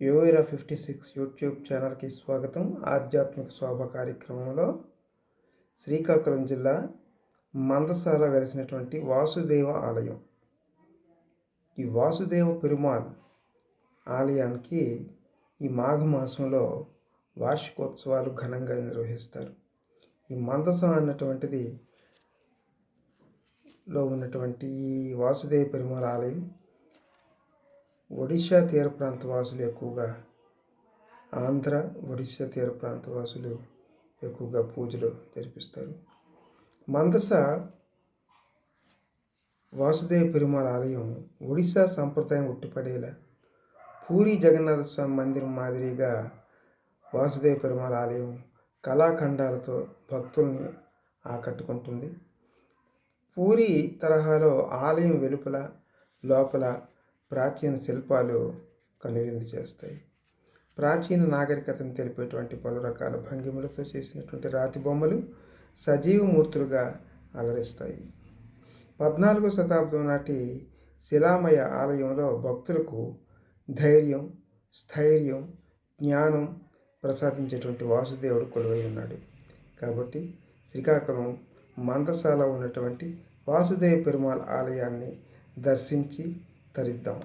యోవేరా fifty six YouTube ఛానల్కి స్వాగతం. ఆధ్యాత్మిక శోభ కార్యక్రమంలో శ్రీకాకుళం జిల్లా మందసాల వెలిసినటువంటి వాసుదేవ ఆలయం. ఈ వాసుదేవ పెరుమాల్ ఆలయానికి ఈ మాఘమాసంలో వార్షికోత్సవాలు ఘనంగా నిర్వహిస్తారు. ఈ మందస అన్నటువంటిది లో ఉన్నటువంటి ఈ వాసుదేవ పెరుమాల ఆలయం ఒడిశా తీర ప్రాంత వాసులు ఎక్కువగా ఆంధ్ర ఒడిశా తీర ప్రాంత వాసులు ఎక్కువగా పూజలు జరిపిస్తారు. మందస వాసుదేవ పెరుమాళ్ ఆలయం ఒడిశా సంప్రదాయం ఉట్టిపడేలా పూరి జగన్నాథ స్వామి మందిరం మాదిరిగా వాసుదేవ పెరుమాళ్ ఆలయం కళాఖండాలతో భక్తుల్ని ఆకట్టుకుంటుంది. పూరి తరహాలో ఆలయం వెలుపల లోపల ప్రాచీన శిల్పాలు కనువిందు చేస్తాయి. ప్రాచీన నాగరికతను తెలిపేటువంటి పలు రకాల భంగిమలతో చేసినటువంటి రాతి బొమ్మలు సజీవ మూర్తులుగా అలరిస్తాయి. పద్నాలుగో శతాబ్దం నాటి శిలామయ ఆలయంలో భక్తులకు ధైర్యం స్థైర్యం జ్ఞానం ప్రసాదించేటువంటి వాసుదేవుడు కొలువై ఉన్నాడు. కాబట్టి శ్రీకాకుళం మందసాల ఉన్నటువంటి వాసుదేవ పెరుమాళ్ ఆలయాన్ని దర్శించి తరిద్దాం